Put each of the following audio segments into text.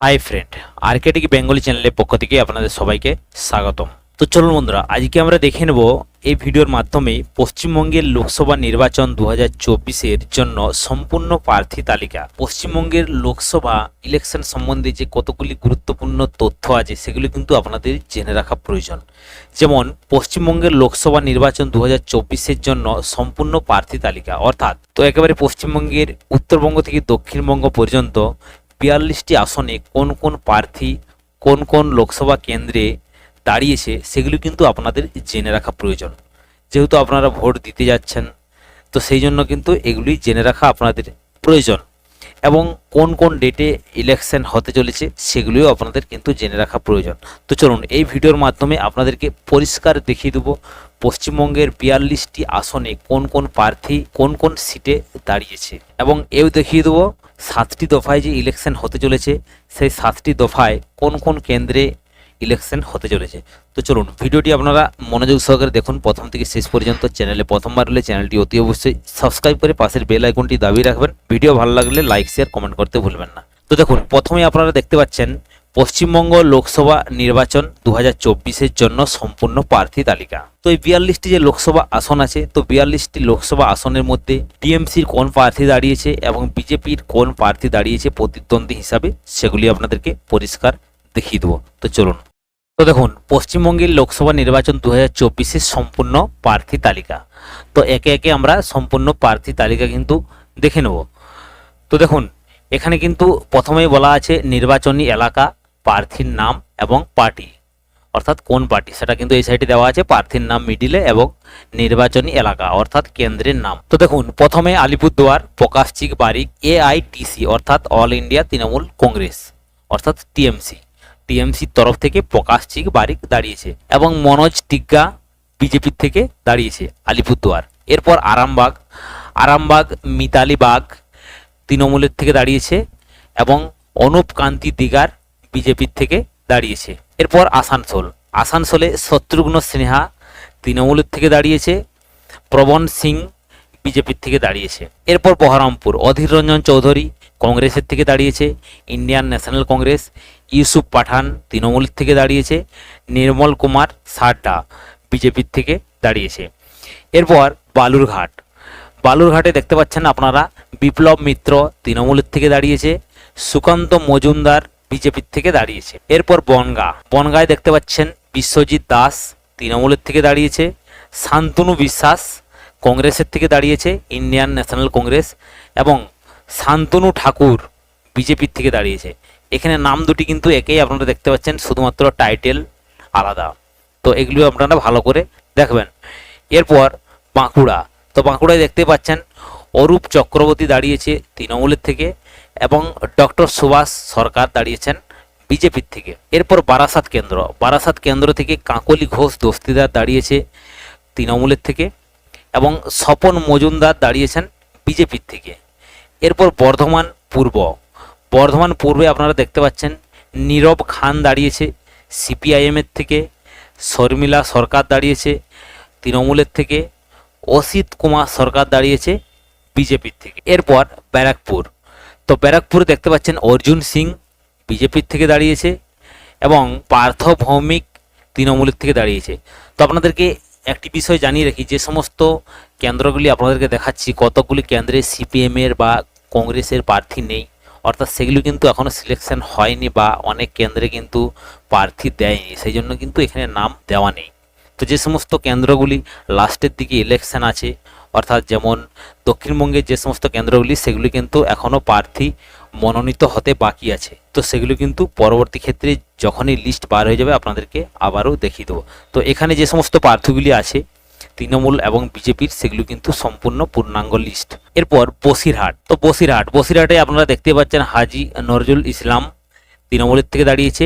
Hi friend Arctic Bengali চ্যানেলের পক্ষ থেকে আপনাদের সবাইকে স্বাগতম। তো চলুন বন্ধুরা, আজকে আমরা দেখে নেব এই ভিডিওর মাধ্যমে পশ্চিমবঙ্গের লোকসভা নির্বাচন দু চব্বিশের জন্য সম্পূর্ণ প্রার্থী তালিকা। পশ্চিমবঙ্গের লোকসভা ইলেকশন সম্বন্ধে যে কতগুলি গুরুত্বপূর্ণ তথ্য আছে, সেগুলো কিন্তু আপনাদের জেনে রাখা প্রয়োজন। যেমন, পশ্চিমবঙ্গের লোকসভা নির্বাচন দু চব্বিশের জন্য সম্পূর্ণ প্রার্থী তালিকা, অর্থাৎ তো একেবারে পশ্চিমবঙ্গের উত্তরবঙ্গ থেকে দক্ষিণবঙ্গ পর্যন্ত বিয়াল্লিশটি আসনে কোন কোন প্রার্থী, কোন কোন লোকসভা কেন্দ্রে দাঁড়িয়েছে, সেগুলো কিন্তু আপনাদের জেনে রাখা প্রয়োজন। যেহেতু আপনারা ভোট দিতে যাচ্ছেন, তো সেই জন্য কিন্তু এগুলি জেনে রাখা আপনাদের প্রয়োজন। এবং কোন কোন ডেটে ইলেকশন হতে চলেছে, সেগুলিও আপনাদের কিন্তু জেনে রাখা প্রয়োজন। তো চলুন, এই ভিডিওর মাধ্যমে আপনাদেরকে পরিষ্কার দেখিয়ে দেবো, পশ্চিমবঙ্গের বিয়াল্লিশটি আসনে কোন কোন প্রার্থী, কোন কোন সিটে দাঁড়িয়েছে। এবং এও দেখিয়ে দেবো সাতটি দফায় যে ইলেকশন হতে চলেছে, সেই সাতটি দফায় কোন কোন কেন্দ্রে ইলেকশন হতে চলেছে? তো চলুন, ভিডিওটি আপনারা মনোযোগ সহকারে দেখুন। প্রথম থেকে শেষ পর্যন্ত চ্যানেলে প্রথমবার হলে চ্যানেলটি অতি অবশ্যই সাবস্ক্রাইব করে পাশের বেল আইকনটি দাবি রাখবেন। ভিডিও ভালো লাগলে লাইক শেয়ার কমেন্ট করতে ভুলবেন না। তো দেখুন, প্রথমে আপনারা দেখতে পাচ্ছেন পশ্চিমবঙ্গ লোকসভা নির্বাচন দু হাজার জন্য সম্পূর্ণ প্রার্থী তালিকা। তো এই বিয়াল্লিশটি যে লোকসভা আসন আছে, তো বিয়াল্লিশটি লোকসভা আসনের মধ্যে টিএমসির কোন প্রার্থী দাঁড়িয়েছে এবং বিজেপির কোন প্রার্থী দাঁড়িয়েছে প্রতিদ্বন্দ্বী হিসাবে সেগুলি আপনাদেরকে পরিষ্কার দেখিয়ে দেবো। তো চলুন। তো দেখুন, পশ্চিমবঙ্গের লোকসভা নির্বাচন দু হাজার সম্পূর্ণ প্রার্থী তালিকা। তো একে একে আমরা সম্পূর্ণ প্রার্থী তালিকা কিন্তু দেখে নেব। তো দেখুন, এখানে কিন্তু প্রথমেই বলা আছে নির্বাচনী এলাকা প্রার্থীর নাম এবং পার্টি। অর্থাৎ কোন পার্টি? সেটা কিন্তু এই সাইডে দেওয়া আছে প্রার্থীর নাম মিডিলে এবং নির্বাচনী এলাকা, অর্থাৎ কেন্দ্রের নাম। তো দেখুন, প্রথমে আলিপুরদুয়ার, প্রকাশচিক বারিক এআইটিসি অর্থাৎ অল ইন্ডিয়া তৃণমূল কংগ্রেস, অর্থাৎ টিএমসি টিএমসির তরফ থেকে প্রকাশ চিক বারিক দাঁড়িয়েছে এবং মনোজ টিগ্গা বিজেপির থেকে দাঁড়িয়েছে আলিপুরদুয়ার। এরপর আরামবাগ আরামবাগ মিতালি বাগ তৃণমূলের থেকে দাঁড়িয়েছে এবং অনুপ কান্তি দিগার বিজেপির থেকে দাঁড়িয়েছে। এরপর আসানসোল। আসানসোলে শত্রুঘ্ন সিনহা তৃণমূলের থেকে দাঁড়িয়েছে, প্রবণ সিং বিজেপির থেকে দাঁড়িয়েছে। এরপর বহরমপুর, অধীর রঞ্জন চৌধুরী কংগ্রেসের থেকে দাঁড়িয়েছে, Indian National Congress, Yusuf Pathan তৃণমূলের থেকে দাঁড়িয়েছে, নির্মল কুমার সাড্ডা বিজেপির থেকে দাঁড়িয়েছে। এরপর বালুরঘাট। বালুরঘাটে দেখতে পাচ্ছেন আপনারা বিপ্লব মিত্র তৃণমূলের থেকে দাঁড়িয়েছে, সুকান্ত মজুমদার বিজেপির থেকে দাঁড়িয়েছে। এরপর বনগা। বনগায় দেখতে পাচ্ছেন বিশ্বজিৎ দাস, তৃণমূলের থেকে দাঁড়িয়েছে। শান্তনু বিশ্বাস, কংগ্রেসের থেকে দাঁড়িয়েছে, ইন্ডিয়ান ন্যাশনাল কংগ্রেস এবং শান্তনু ঠাকুর বিজেপির থেকে দাঁড়িয়েছে। এখানে নাম দুটি কিন্তু একেই আপনারা দেখতে পাচ্ছেন, শুধুমাত্র টাইটেল আলাদা। তো এগুলিও আপনারা ভালো করে দেখবেন। এরপর বাঁকুড়া। তো বাঁকুড়ায় দেখতে পাচ্ছেন অরূপ চক্রবর্তী দাঁড়িয়েছে তৃণমূলের থেকে এবং ডক্টর সুভাষ সরকার দাঁড়িয়েছেন বিজেপির থেকে। এরপর বারাসাত কেন্দ্র। বারাসাত কেন্দ্র থেকে কাকলি ঘোষ দস্তিদার দাঁড়িয়েছে তৃণমূলের থেকে এবং স্বপন মজুমদার দাঁড়িয়েছেন বিজেপির থেকে। এরপর বর্ধমান পূর্ব। বর্ধমান পূর্বে আপনারা দেখতে পাচ্ছেন নীরব খান দাঁড়িয়েছে সিপিআইএমের থেকে, শর্মিলা সরকার দাঁড়িয়েছে তৃণমূলের থেকে, অসিত কুমার সরকার দাঁড়িয়েছে বিজেপির থেকে। এরপর ব্যারাকপুর। তো ব্যারাকপুরে দেখতে পাচ্ছেন অর্জুন সিং বিজেপির থেকে দাঁড়িয়েছে এবং পার্থ ভৌমিক তৃণমূলের থেকে দাঁড়িয়েছে। তো আপনাদেরকে একটি বিষয় জানিয়ে রাখি, যে সমস্ত কেন্দ্রগুলি আপনাদেরকে দেখাচ্ছি, কতগুলি কেন্দ্রে সিপিএমের বা কংগ্রেসের প্রার্থী নেই, অর্থাৎ সেগুলো কিন্তু এখনও সিলেকশন হয়নি বা অনেক কেন্দ্রে কিন্তু প্রার্থী দেয়নি, সেই জন্য কিন্তু এখানে নাম দেওয়া নেই। তো যে সমস্ত কেন্দ্রগুলি লাস্টের দিকে ইলেকশন আছে, অর্থাৎ যেমন দক্ষিণবঙ্গের যে সমস্ত কেন্দ্রগুলি, সেগুলি কিন্তু এখনও প্রার্থী মনোনীত হতে বাকি আছে। তো সেগুলো কিন্তু পরবর্তী ক্ষেত্রে যখনই লিস্ট বার হয়ে যাবে, আপনাদেরকে আবারও দেখিয়ে দেবো। তো এখানে যে সমস্ত প্রার্থীগুলি আছে, তৃণমূল এবং বিজেপির, সেগুলো কিন্তু সম্পূর্ণ পূর্ণাঙ্গ লিস্ট এরপর বসিরহাট। তো বসিরহাট, বসিরহাটে আপনারা দেখতে পাচ্ছেন হাজি নজরুল ইসলাম তৃণমূলের থেকে দাঁড়িয়েছে।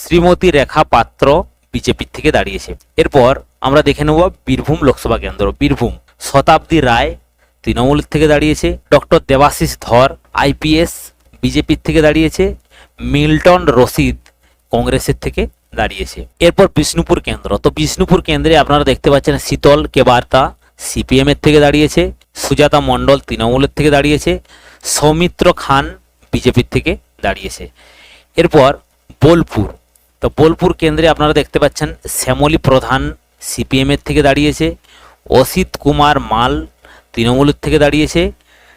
শ্রীমতী রেখা পাত্র বিজেপির থেকে দাঁড়িয়েছে। এরপর আমরা দেখে নেব বীরভূম লোকসভা কেন্দ্র। বীরভূম, শতাব্দী রায় তৃণমূলের থেকে দাঁড়িয়েছে, ডক্টর দেবাশিস ধর, আইপিএস, বিজেপির থেকে দাঁড়িয়েছে, মিল্টন রশিদ কংগ্রেসের থেকে দাঁড়িয়েছে। এরপর বিষ্ণুপুর কেন্দ্র। তো বিষ্ণুপুর কেন্দ্রে আপনারা দেখতে পাচ্ছেন শীতল কেবার্তা সিপিএম এর থেকে দাঁড়িয়েছে, সুজাতা মণ্ডল তৃণমূলের থেকে দাঁড়িয়েছে, সৌমিত্র খান বিজেপির থেকে দাঁড়িয়েছে। এরপর বোলপুর। তো বোলপুর কেন্দ্রে আপনারা দেখতে পাচ্ছেন শ্যামলী প্রধান সিপিএমের থেকে দাঁড়িয়েছে, অসিত কুমার মাল তৃণমূলের থেকে দাঁড়িয়েছে,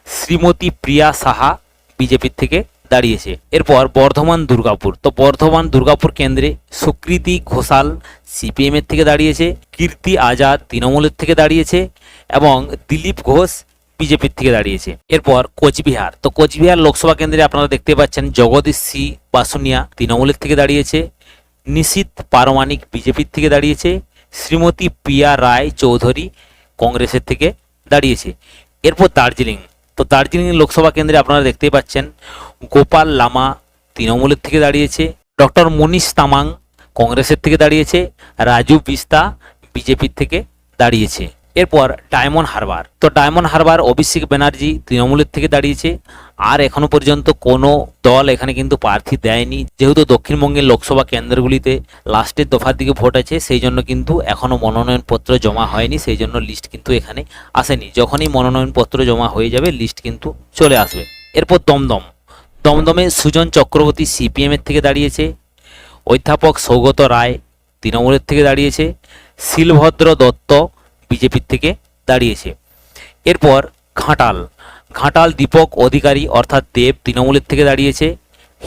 শ্রীমতী প্রিয়া সাহা বিজেপির থেকে দাঁড়িয়েছে। এরপর বর্ধমান দুর্গাপুর। তো বর্ধমান দুর্গাপুর কেন্দ্রে সুকৃতি ঘোষাল সিপিএমের থেকে দাঁড়িয়েছে, কীর্তি আজাদ তৃণমূলের থেকে দাঁড়িয়েছে এবং দিলীপ ঘোষ বিজেপির থেকে দাঁড়িয়েছে। এরপর কোচবিহার। তো কোচবিহার লোকসভা কেন্দ্রে আপনারা দেখতে পাচ্ছেন জগদীশ সি বাসুনিয়া তৃণমূলের থেকে দাঁড়িয়েছে নিশীত পারমাণিক বিজেপির থেকে দাঁড়িয়েছে, শ্রীমতী পিয়া রায় চৌধুরী কংগ্রেসের থেকে দাঁড়িয়েছে। এরপর দার্জিলিং। তো দার্জিলিং লোকসভা কেন্দ্রে আপনারা দেখতেই পাচ্ছেন, গোপাল লামা তৃণমূলের থেকে দাঁড়িয়েছে, ডক্টর মনীষ তামাং কংগ্রেসের থেকে দাঁড়িয়েছে, রাজু বিস্তা বিজেপির থেকে দাঁড়িয়েছে। এরপর ডায়মন্ড হারবার। তো ডায়মন্ড হারবার অভিষেক ব্যানার্জি তৃণমূলের থেকে দাঁড়িয়েছে। আর এখনও পর্যন্ত কোনো দল এখানে কিন্তু প্রার্থী দেয়নি। যেহেতু দক্ষিণবঙ্গের লোকসভা কেন্দ্রগুলিতে লাস্টের দফার দিকে ভোট আছে, সেই জন্য কিন্তু এখনও মনোনয়নপত্র জমা হয়নি। সেই জন্য লিস্ট কিন্তু এখানে আসেনি। যখনই মনোনয়নপত্র জমা হয়ে যাবে লিস্ট কিন্তু চলে আসবে। এরপর দমদম। দমদমে সুজন চক্রবর্তী সিপিএমের থেকে দাঁড়িয়েছে। অধ্যাপক সৌগত রায় তৃণমূলের থেকে দাঁড়িয়েছে। শিলভদ্র দত্ত বিজেপির থেকে দাঁড়িয়েছে। এরপর ঘাটাল। ঘাটাল দীপক অধিকারী অর্থাৎ দেব তৃণমূলের থেকে দাঁড়িয়েছে।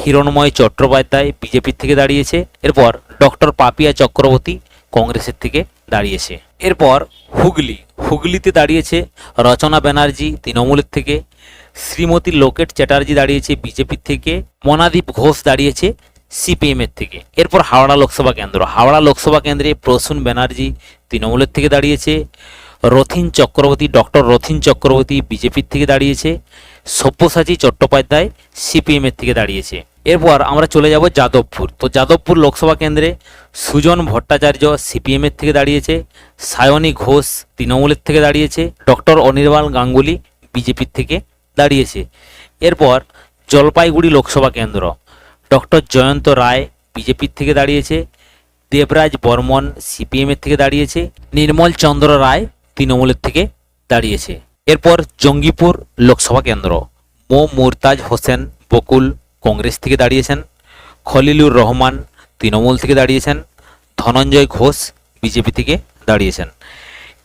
হিরণময় চট্টোপাধ্যায় বিজেপির থেকে দাঁড়িয়েছে। এরপর ডক্টর পাপিয়া চক্রবর্তী কংগ্রেসের থেকে দাঁড়িয়েছে। এরপর হুগলি। হুগলিতে দাঁড়িয়েছে রচনা ব্যানার্জি তৃণমূলের থেকে। শ্রীমতী লোকেট চ্যাটার্জি দাঁড়িয়েছে বিজেপির থেকে। মনাদীপ ঘোষ দাঁড়িয়েছে সিপিএমের থেকে। এরপর হাওড়া লোকসভা কেন্দ্র। হাওড়া লোকসভা কেন্দ্রে প্রসূন ব্যানার্জি তৃণমূলের থেকে দাঁড়িয়েছে। রথিন চক্রবর্তী, ডক্টর রথিন চক্রবর্তী বিজেপির থেকে দাঁড়িয়েছে। সব্যসাচী চট্টোপাধ্যায় সিপিএমের থেকে দাঁড়িয়েছে। এরপর আমরা চলে যাব যাদবপুর। তো যাদবপুর লোকসভা কেন্দ্রে সুজন ভট্টাচার্য সিপিএমের থেকে দাঁড়িয়েছে। সায়নী ঘোষ তৃণমূলের থেকে দাঁড়িয়েছে। ডক্টর অনির্বাণ গাঙ্গুলি বিজেপির থেকে দাঁড়িয়েছে। এরপর জলপাইগুড়ি লোকসভা কেন্দ্র। ডক্টর জয়ন্ত রায় বিজেপির থেকে দাঁড়িয়েছে, দেবরাজ বর্মন সিপিএমের থেকে দাঁড়িয়েছে, নির্মল চন্দ্র রায় তৃণমূলের থেকে দাঁড়িয়েছে। এরপর জঙ্গিপুর লোকসভা কেন্দ্র, মো. মুরতাজ হোসেন বকুল কংগ্রেস থেকে দাঁড়িয়েছেন, খলিলুর রহমান তৃণমূল থেকে দাঁড়িয়েছেন, ধনঞ্জয় ঘোষ বিজেপি থেকে দাঁড়িয়েছেন।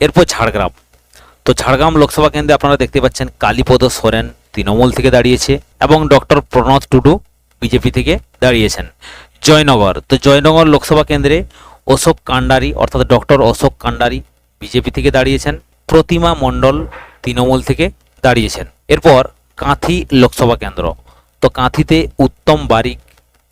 এরপর ঝাড়গ্রাম, তো ঝাড়গ্রাম লোকসভা কেন্দ্রে আপনারা দেখতে পাচ্ছেন কালীপদ সোরেন তৃণমূল থেকে দাঁড়িয়েছে এবং ডক্টর প্রণত টুডু বিজেপি থেকে দাঁড়িয়েছেন। জয়নগর, তো জয়নগর লোকসভা কেন্দ্রে অশোক কান্ডারি, অর্থাৎ ডক্টর অশোক কান্ডারি বিজেপি থেকে দাঁড়িয়েছেন, প্রতিমা মণ্ডল তৃণমূল থেকে দাঁড়িয়েছেন। এরপর কাঁথি লোকসভা কেন্দ্র, তো কাঁথিতে উত্তম বারিক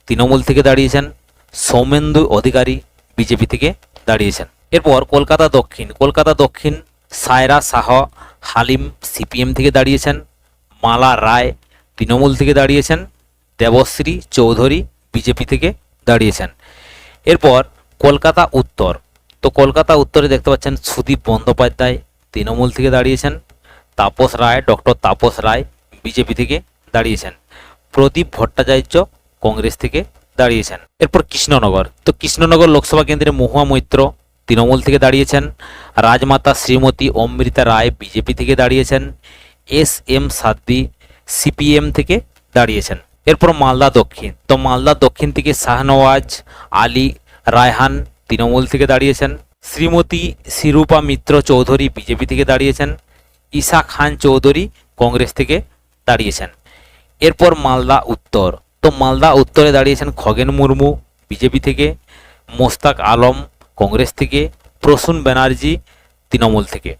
তৃণমূল থেকে দাঁড়িয়েছেন, সৌমেন্দু অধিকারী বিজেপি থেকে দাঁড়িয়েছেন। এরপর কলকাতা দক্ষিণ কলকাতা দক্ষিণ সায়রা শাহ হালিম সিপিএম থেকে দাঁড়িয়েছেন, মালা রায় তৃণমূল থেকে দাঁড়িয়েছেন দেবশ্রী চৌধুরী বিজেপি থেকে দাঁড়িয়েছেন। এরপর কলকাতা উত্তর। তো কলকাতা উত্তরে দেখতে পাচ্ছেন সুদীপ বন্দ্যোপাধ্যায় তৃণমূল থেকে দাঁড়িয়েছেন। তাপস রায়, ডক্টর তাপস রায় বিজেপি থেকে দাঁড়িয়েছেন। প্রদীপ ভট্টাচার্য কংগ্রেস থেকে দাঁড়িয়েছেন। এরপর কৃষ্ণনগর। তো কৃষ্ণনগর লোকসভা কেন্দ্রে মহুয়া মৈত্র তৃণমূল থেকে দাঁড়িয়েছেন। রাজমাতা শ্রীমতী অমৃতা রায় বিজেপি থেকে দাঁড়িয়েছেন। এস এম সাদ্দি সিপিএম থেকে দাঁড়িয়েছেন। এরপর মালদা দক্ষিণ। তো মালদা দক্ষিণ থেকে শাহনওয়াজ, আলী, রায়হান তৃণমূল থেকে দাঁড়িয়েছেন। শ্রীমতী শিরূপা মিত্র চৌধুরী বিজেপি থেকে দাঁড়িয়েছেন। ঈশা খান চৌধুরী কংগ্রেস থেকে দাঁড়িয়েছেন। এরপর মালদা উত্তর। তো মালদা উত্তরে দাঁড়িয়েছেন খগেন মুর্মু বিজেপি থেকে, মোস্তাক আলম কংগ্রেস থেকে, প্রসূন ব্যানার্জি তৃণমূল থেকে।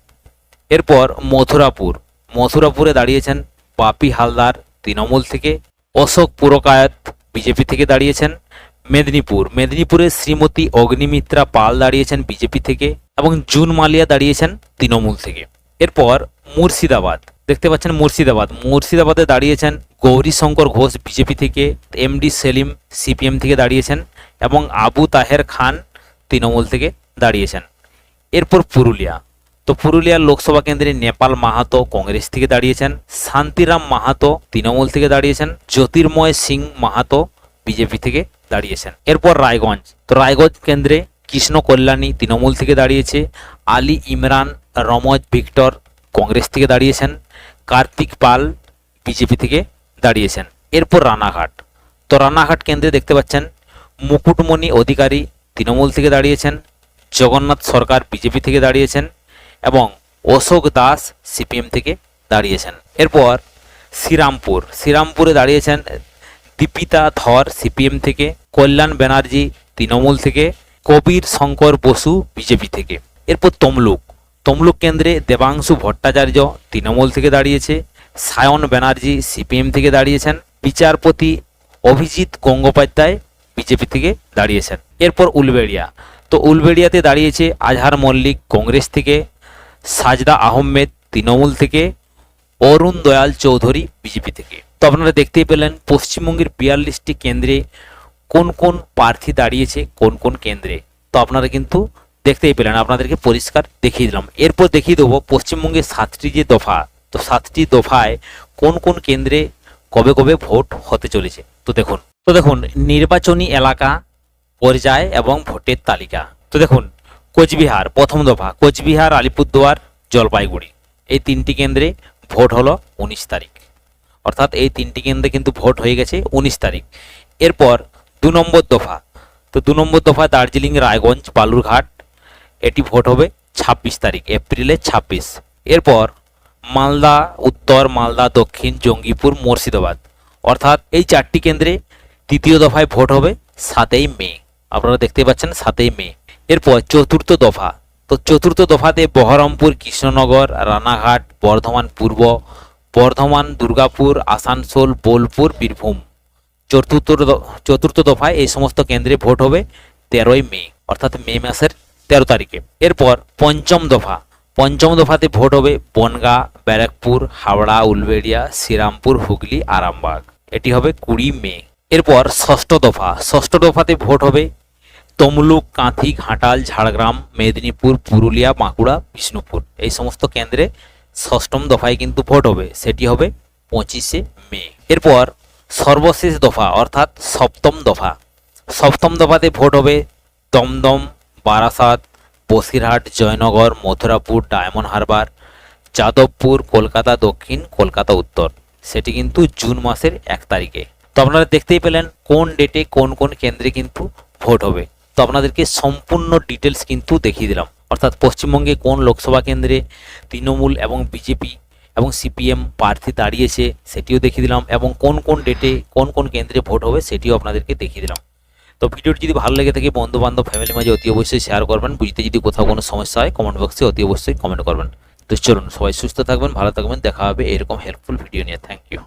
এরপর মথুরাপুর। মথুরাপুরে দাঁড়িয়েছেন পাপি হালদার তৃণমূল থেকে অশোক পুরকায়ত বিজেপি থেকে দাঁড়িয়েছেন। মেদিনীপুর। মেদিনীপুরে শ্রীমতী অগ্নিমিত্রা পাল দাঁড়িয়েছেন বিজেপি থেকে এবং জুন মালিয়া দাঁড়িয়েছেন তৃণমূল থেকে। এরপর মুর্শিদাবাদ। দেখতে পাচ্ছেন মুর্শিদাবাদ। মুর্শিদাবাদে দাঁড়িয়েছেন গৌরী শঙ্কর ঘোষ বিজেপি থেকে, এমডি সেলিম সিপিএম থেকে দাঁড়িয়েছেন এবং আবু তাহের খান তৃণমূল থেকে দাঁড়িয়েছেন। এরপর পুরুলিয়া। তো পুরুলিয়ার লোকসভা কেন্দ্রে নেপাল মাহাতো কংগ্রেস থেকে দাঁড়িয়েছেন, শান্তিরাম মাহাতো তৃণমূল থেকে দাঁড়িয়েছেন, জ্যোতির্ময় সিং মাহাতো বিজেপি থেকে দাঁড়িয়েছেন। এরপর রায়গঞ্জ। তো রায়গঞ্জ কেন্দ্রে কৃষ্ণ কল্যাণী তৃণমূল থেকে দাঁড়িয়েছে, আলী ইমরান, রমজ ভিক্টর কংগ্রেস থেকে দাঁড়িয়েছেন, কার্তিক পাল বিজেপি থেকে দাঁড়িয়েছেন। এরপর রানাঘাট। তো রানাঘাট কেন্দ্রে দেখতে পাচ্ছেন, মুকুটমণি অধিকারী তৃণমূল থেকে দাঁড়িয়েছেন, জগন্নাথ সরকার বিজেপি থেকে দাঁড়িয়েছেন এবং অশোক দাস সিপিএম থেকে দাঁড়িয়েছেন। এরপর শ্রীরামপুর। শ্রীরামপুরে দাঁড়িয়েছেন দীপিতা ধর সিপিএম থেকে, কল্যাণ ব্যানার্জি তৃণমূল থেকে, কবির শঙ্কর বসু বিজেপি থেকে। এরপর তমলুক। তমলুক কেন্দ্রে দেবাংশু ভট্টাচার্য তৃণমূল থেকে দাঁড়িয়েছে, সায়ন ব্যানার্জি সিপিএম থেকে দাঁড়িয়েছেন, বিচারপতি অভিজিৎ গঙ্গোপাধ্যায় বিজেপি থেকে দাঁড়িয়েছেন। এরপর উলবেড়িয়া। তো উলবেড়িয়াতে দাঁড়িয়েছে আজহার মল্লিক কংগ্রেস থেকে সাজদা আহমেদ তৃণমূল থেকে, অরুণ দয়াল চৌধুরী বিজেপি থেকে। তো আপনারা দেখতেই পেলেন, পশ্চিমবঙ্গের বিয়াল্লিশটি কেন্দ্রে কোন কোন প্রার্থী দাঁড়িয়েছে, কোন কোন কেন্দ্রে। তো আপনারা কিন্তু দেখতেই পেলেন, আপনাদেরকে পরিষ্কার দেখিয়ে দিলাম। এরপর দেখিয়ে দেবো পশ্চিমবঙ্গের সাতটি যে দফা, তো সাতটি দফায় কোন কোন কেন্দ্রে কবে কবে ভোট হতে চলেছে। তো দেখুন তো দেখুন, নির্বাচনী এলাকা, পর্যায় এবং ভোটের তালিকা। তো দেখুন কোচবিহার, প্রথম দফা, কোচবিহার, আলিপুরদুয়ার, জলপাইগুড়ি। এই তিনটি কেন্দ্রে ভোট হলো উনিশ তারিখ। অর্থাৎ এই তিনটি কেন্দ্রে কিন্তু ভোট হয়ে গেছে উনিশ তারিখ। এরপর দু নম্বর দফা। তো দু নম্বর দফা দার্জিলিং, রায়গঞ্জ, বালুরঘাট, এটি ভোট হবে ছাব্বিশ তারিখ এপ্রিলের ছাব্বিশ। এরপর মালদা, উত্তর মালদা, দক্ষিণ জঙ্গিপুর, মুর্শিদাবাদ। অর্থাৎ এই চারটি কেন্দ্রে তৃতীয় দফায় ভোট হবে সাতই মে। আপনারা দেখতে পাচ্ছেন সাতই মে। এরপর চতুর্থ দফা। তো চতুর্থ দফাতে বহরমপুর, কৃষ্ণনগর, রানাঘাট, বর্ধমান পূর্ব, বর্ধমান, দুর্গাপুর, আসানসোল, বোলপুর, বীরভূম। চতুর্থ চতুর্থ দফায় এই সমস্ত কেন্দ্রে ভোট হবে তেরোই মে, অর্থাৎ মে মাসের তেরো তারিখে। এরপর পঞ্চম দফা। পঞ্চম দফাতে ভোট হবে বনগা, ব্যারাকপুর, হাওড়া, উলবেড়িয়া, শ্রীরামপুর, হুগলি, আরামবাগ। এটি হবে কুড়ি মে। এরপর ষষ্ঠ দফা। ষষ্ঠ দফাতে ভোট হবে তমলুক, কাঁথি, ঘাটাল, ঝাড়গ্রাম, মেদিনীপুর, পুরুলিয়া, বাঁকুড়া, বিষ্ণুপুর। এই সমস্ত কেন্দ্রে ষষ্ঠম দফায় কিন্তু ভোট হবে। সেটি হবে পঁচিশে মে। এরপর সর্বশেষ দফা, অর্থাৎ সপ্তম দফা। সপ্তম দফাতে ভোট হবে দমদম, বারাসাত, বসিরহাট, জয়নগর, মথুরাপুর, ডায়মন্ড হারবার, যাদবপুর, কলকাতা দক্ষিণ, কলকাতা উত্তর। সেটি কিন্তু জুন মাসের এক তারিখে। তো আপনারা দেখতেই পেলেন কোন ডেটে কোন কোন কেন্দ্রে কিন্তু ভোট হবে। তো আপনাদেরকে সম্পূর্ণ ডিটেলস কিন্তু দেখিয়ে দিলাম। অর্থাৎ পশ্চিমবঙ্গে কোন লোকসভা কেন্দ্রে তৃণমূল এবং বিজেপি এবং সিপিএম প্রার্থী দাঁড়িয়েছে সেটিও দেখিয়ে দিলাম এবং কোন কোন ডেটে কোন কোন কেন্দ্রে ভোট হবে সেটিও আপনাদেরকে দেখিয়ে দিলাম। তো ভিডিওটি যদি ভালো লেগে থাকে বন্ধু বান্ধব ফ্যামিলির মাঝে অতি অবশ্যই শেয়ার করবেন। বুঝতে যদি কোথাও কোনো সমস্যা হয় কমেন্ট বক্সে অতি অবশ্যই কমেন্ট করবেন। তো চলুন সবাই সুস্থ থাকবেন, ভালো থাকবেন, দেখা হবে এরকম হেল্পফুল ভিডিও নিয়ে। Thank you